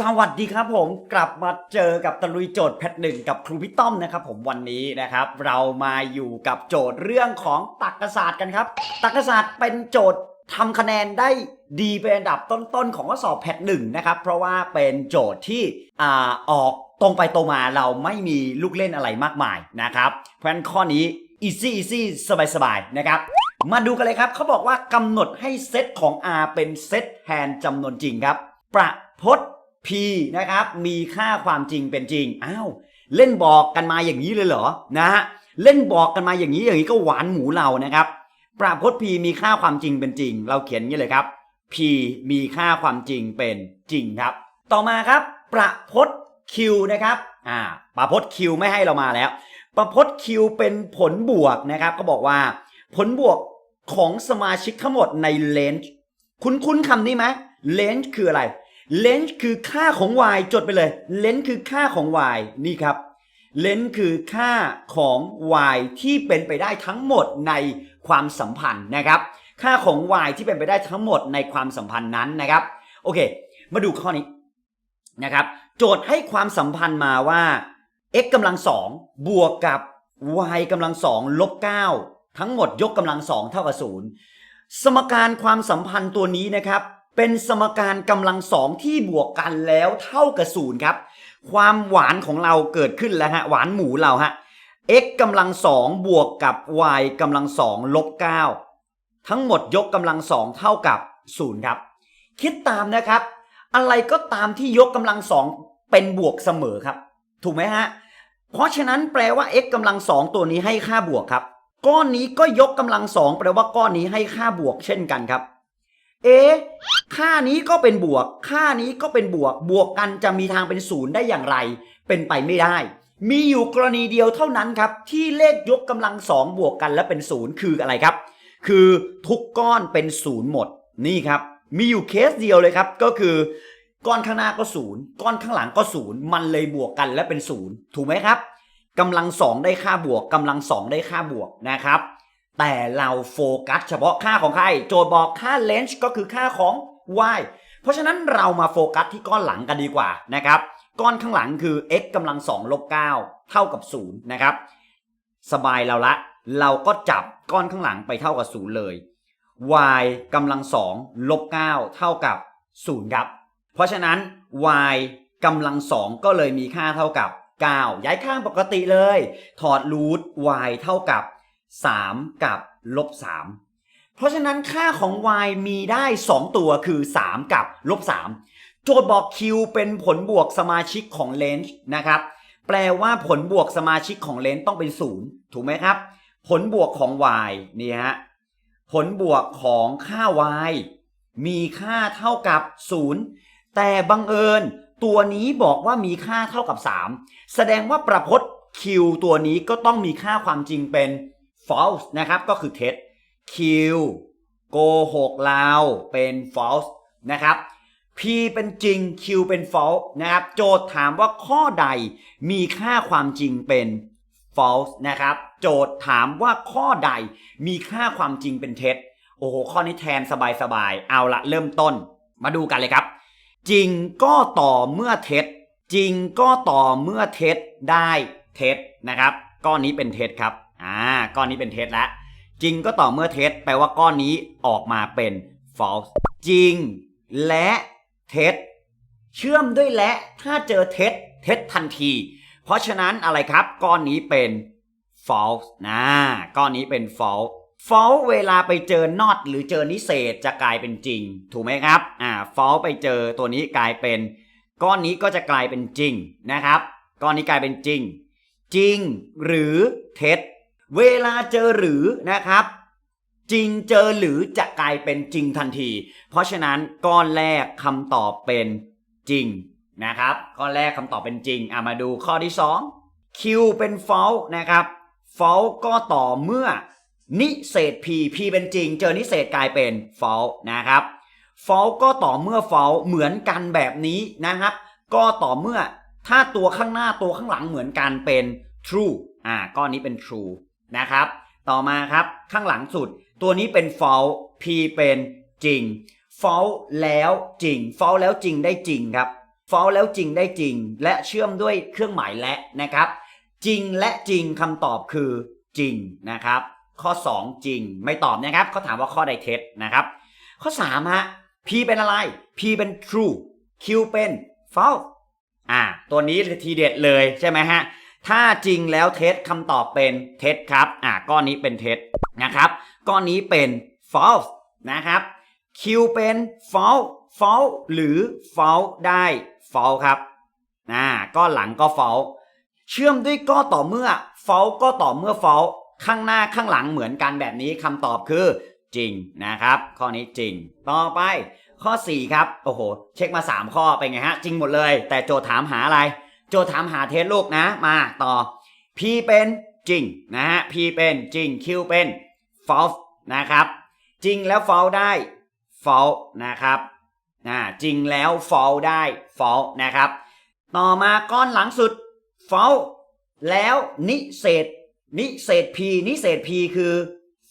สวัสดีครับผมกลับมาเจอกับตะลุยโจทย์แพทหนึ่งกับครูพี่ต้อมนะครับผมวันนี้นะครับ เรามาอยู่กับโจทย์เรื่องของตรรกศาสตร์กันครับตรรกศาสตร์เป็นโจทย์ทำคะแนนได้ดีเป็นอันดับต้นๆของข้อสอบแพทหนึ่งนะครับ เพราะว่าเป็นโจทย์ที่อ่าออกตรงไปตรงมาเราไม่มีลูกเล่นอะไรมากมายนะครับเพราะฉะนั้นข้อนี้ easy easy สบายๆนะครับมาดูกันเลยครับเขาบอกว่ากำหนดให้เซตของ R เป็นเซตแทนจำนวนจริงครับ ประพจน์ P นะครับมีค่าความจริงเป็นจริงอ้าวเล่นบอกกันมาอย่างนี้เลยเหรอนะฮะเล่นบอกกันมาอย่างนี้อย่างนี้ก็หวานหมูเรานะครับ ประพจน์ P มีค่าความจริงเป็นจริง เราเขียนอย่างนี้เลยครับ P มีค่าความจริงเป็นจริงครับ ต่อมาครับประพจน์ Q นะครับอ่าประพจน์ Q ไม่ให้เรามาแล้ว ประพจน์ Q เป็นผลบวกนะครับก็บอกว่า ผลบวกของสมาชิกทั้งหมดในเลนจ์คุ้นคุ้นๆคำนี้ไหมเลนจ์คืออะไร เลนจ์คือค่าของ y จดไปเลยเลนจ์คือค่าของ y นี่ครับเลนจ์คือค่าของ y ที่เป็นไปได้ทั้งหมดในความสัมพันธ์นะครับ ค่าของ y ที่เป็นไปได้ทั้งหมดในความสัมพันธ์นั้นนะครับ โอเค มาดูข้อนี้นะครับ โจทย์ให้ความสัมพันธ์มาว่า x กำลังสองบวกกับ y กำลังสองลบเก้าทั้งหมดยกกำลังสองเท่ากับศูนย์สมการความสัมพันธ์ตัวนี้นะครับ เป็นสมการกำลังสองที่บวกกันแล้วเท่ากับศูนย์ครับ ความหวานของเราเกิดขึ้นแล้วฮะหวานหมูเราฮะ x กำลังสองบวกกับ y กำลังสองลบเก้าทั้งหมดยกกำลังสองเท่ากับศูนย์ครับ คิดตามนะครับ อะไรก็ตามที่ยกกำลังสองเป็นบวกเสมอครับ ถูกไหมฮะ เพราะฉะนั้นแปลว่า x กำลังสองตัวนี้ให้ค่าบวกครับ ก้อนนี้ก็ยกกำลังสองแปลว่าก้อนนี้ให้ค่าบวกเช่นกันครับ เอะค่านี้ก็เป็นบวก ค่านี้ก็เป็นบวก บวกกันจะมีทางเป็นศูนย์ได้อย่างไร เป็นไปไม่ได้ มีอยู่กรณีเดียวเท่านั้นครับ ที่เลขยกกำลังสองบวกกันแล้วเป็นศูนย์คืออะไรครับ คือทุกก้อนเป็นศูนย์หมดนี่ครับ มีอยู่เคสเดียวเลยครับ ก็คือก้อนข้างหน้าก็ศูนย์ก้อนข้างหลังก็ศูนย์มันเลยบวกกันและเป็นศูนย์ถูกไหมครับกำลังสองได้ค่าบวกกำลังสองได้ค่าบวกนะครับ แต่เราโฟกัสเฉพาะค่าของใคร โจทย์บอกค่าเลนจ์ก็คือค่าของ y เพราะฉะนั้นเรามาโฟกัสที่ก้อนหลังกันดีกว่านะครับก้อนข้างหลังคือ x กำลังสองลบเก้าเท่ากับศูนะครับ สบายเราละ เราก็จับก้อนข้างหลังไปเท่ากับศูนย์เลย y กำลังสองลบเก้าเท่ากับศูนย์ครับ เพราะฉะนั้น y กำลังสองก็เลยมีค่าเท่ากับ 9 ย้ายข้างปกติเลย ถอดรูท y เท่ากับ 3 กับลบ3เพราะฉะนั้นค่าของ y มีได้ 2 ตัวคือ 3 กับลบ3โจทย์บอก q เป็นผลบวกสมาชิกของเลนจ์นะครับ แปลว่าผลบวกสมาชิกของเลนจ์ต้องเป็น 0 ถูกไหมครับ ผลบวกของ y นี่ฮะผลบวกของค่า y มีค่าเท่ากับ 0 แต่บังเอิญตัวนี้บอกว่ามีค่าเท่ากับ 3 แสดงว่าประพจน์ q ตัวนี้ก็ต้องมีค่าความจริงเป็น false นะครับก็คือเท็จ q โกหกเราเป็น false นะครับ p เป็นจริง q เป็น false นะครับ โจทย์ถามว่าข้อใดมีค่าความจริงเป็น false นะครับ โจทย์ถามว่าข้อใดมีค่าความจริงเป็นเท็จ โอ้โห ข้อนี้แทนสบายๆ เอาละเริ่มต้น มาดูกันเลยครับ จริงก็ต่อเมื่อเท็จ จริงก็ต่อเมื่อเท็จได้เท็จนะครับ ก้อนนี้เป็นเท็จครับ อ่าก้อนนี้เป็นเท็จแล้วจริงก็ต่อเมื่อเท็จแปลว่าก้อนนี้ออกมาเป็น false จริง และเท็จเชื่อมด้วยและถ้าเจอเท็จเท็จทันที เพราะฉะนั้นอะไรครับ ก้อนนี้เป็น false นะก้อนนี้เป็น false false เวลาไปเจอ not หรือเจอนิเศษจะกลายเป็นจริง ถูกไหมครับอ่า false ไปเจอตัวนี้กลายเป็น ก้อนนี้ก็จะกลายเป็นจริงนะครับ ก้อนนี้กลายเป็นจริง จริงหรือเท็จ เวลาเจอหรือนะครับ จริงเจอหรือจะกลายเป็นจริงทันที เพราะฉะนั้นก้อนแรกคำตอบเป็นจริงนะครับก้อนแรกคำตอบเป็นจริงอะมาดูข้อที่ 2 Q เป็น false นะครับ false ก็ต่อเมื่อนิเศษ P P เป็นจริง เจอนิเศษกลายเป็น false นะครับ false ก็ต่อเมื่อ false เหมือนกันแบบนี้นะครับ ก็ต่อเมื่อถ้าตัวข้างหน้าตัวข้างหลังเหมือนกันเป็น true อ่าก้อนนี้เป็น true นะครับ ต่อมาครับข้างหลังสุด ตัวนี้เป็น false P เป็นจริง false แล้วจริง false แล้วจริงได้จริงครับ false แล้วจริงได้จริง และเชื่อมด้วยเครื่องหมายและนะครับ จริงและจริงคำตอบคือจริงนะครับ ข้อ 2 จริงไม่ตอบนะครับเขาถามว่าข้อใดเท็จนะครับ ข้อ3ฮะ P เป็นอะไร P เป็น true Q เป็น false อ่า ตัวนี้ทีเด็ดเลยใช่ไหมฮะ ถ้าจริงแล้วเท็จคำตอบเป็นเท็จครับ อ่าก้อนนี้เป็นเท็จนะครับ ก้อนนี้เป็น false นะครับ Q เป็น false false หรือ false ได้ false ครับอ่าก้อนหลังก็ false เชื่อมด้วยก็ต่อเมื่อ false ก็ต่อเมื่อ false ข้างหน้าข้างหลังเหมือนกันแบบนี้คำตอบคือจริงนะครับ ข้อนี้จริง ต่อไปข้อ 4 ครับ โอ้โห เช็คมา 3 ข้อเป็นไงฮะ จริงหมดเลย แต่โจทย์ถามหาอะไร โจทย์ถามหาเทสลูกนะมาต่อ P เป็นจริงนะฮะ P เป็นจริง Q เป็น false นะครับ จริงแล้ว false ได้ false นะครับอ่าจริงแล้ว false ได้ false นะครับ ต่อมาก้อนหลังสุด false แล้วนิเศษนิเศษ p นิเศษ p คือ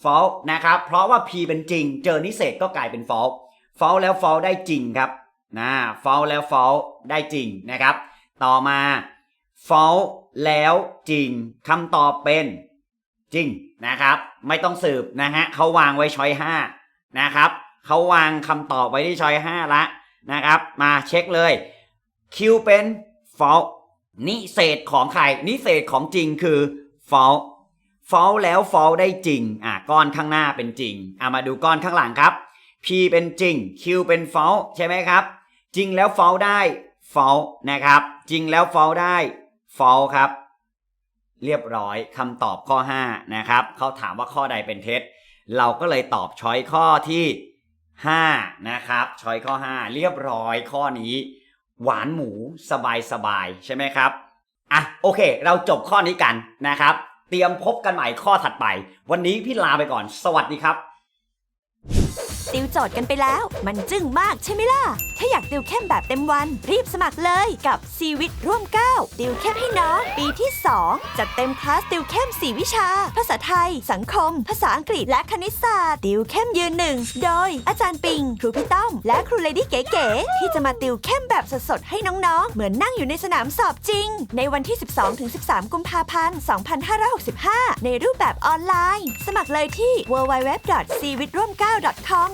false นะครับ เพราะว่า p เป็นจริง เจอนิเศษก็กลายเป็น false false แล้ว false ได้จริงครับนะ false แล้ว false ได้จริงนะครับ ต่อมา false แล้วจริงคำตอบเป็นจริงนะครับ ไม่ต้องสืบนะฮะเขาวางไว้ช้อยห้านะครับเขาวางคำตอบไว้ที่ช้อยห้าละนะครับ มาเช็คเลย Q เป็น false นิเศษของใครนิเศษของจริงคือ false false แล้ว false ได้จริงอะก้อนข้างหน้าเป็นจริงอะมาดูก้อนข้างหลังครับ P เป็นจริง Q เป็น false ใช่ไหมครับ จริงแล้ว false ได้ false นะครับ จริงแล้ว false ได้ false ครับ เรียบร้อยคำตอบข้อ 5 นะครับเขาถามว่าข้อใดเป็นเท็จ เราก็เลยตอบช้อยข้อที่ 5 นะครับช้อยข้อ 5 เรียบร้อยข้อนี้ หวานหมูสบายสบายๆใช่ไหมครับอะโอเค เราจบข้อนี้กันนะครับ เตรียมพบกันใหม่ข้อถัดไป วันนี้พี่ลาไปก่อน สวัสดีครับ ติวโจทย์กันไปแล้ว มันจึ้งมากใช่ไหมล่ะ ถ้าอยากติวเข้มแบบเต็มวัน รีบสมัครเลยกับซีวิตร่วม9ติวเข้มให้น้องปีที่ 2 จัดเต็มคลาสติวเข้ม 4 วิชา ภาษาไทย สังคม ภาษาอังกฤษและคณิตศาสตร์ ติวเข้มยืนหนึ่งโดย อาจารย์ปิง ครูพี่ต้อม และครูเลดี้เก๋ๆที่จะมาติวเข้มแบบสดๆให้น้องๆ เหมือนนั่งอยู่ในสนามสอบจริง ในวันที่ 12-13 กุมภาพันธ์ 2565 ในรูปแบบออนไลน์ สมัครเลยที่ www.cvitroom9.com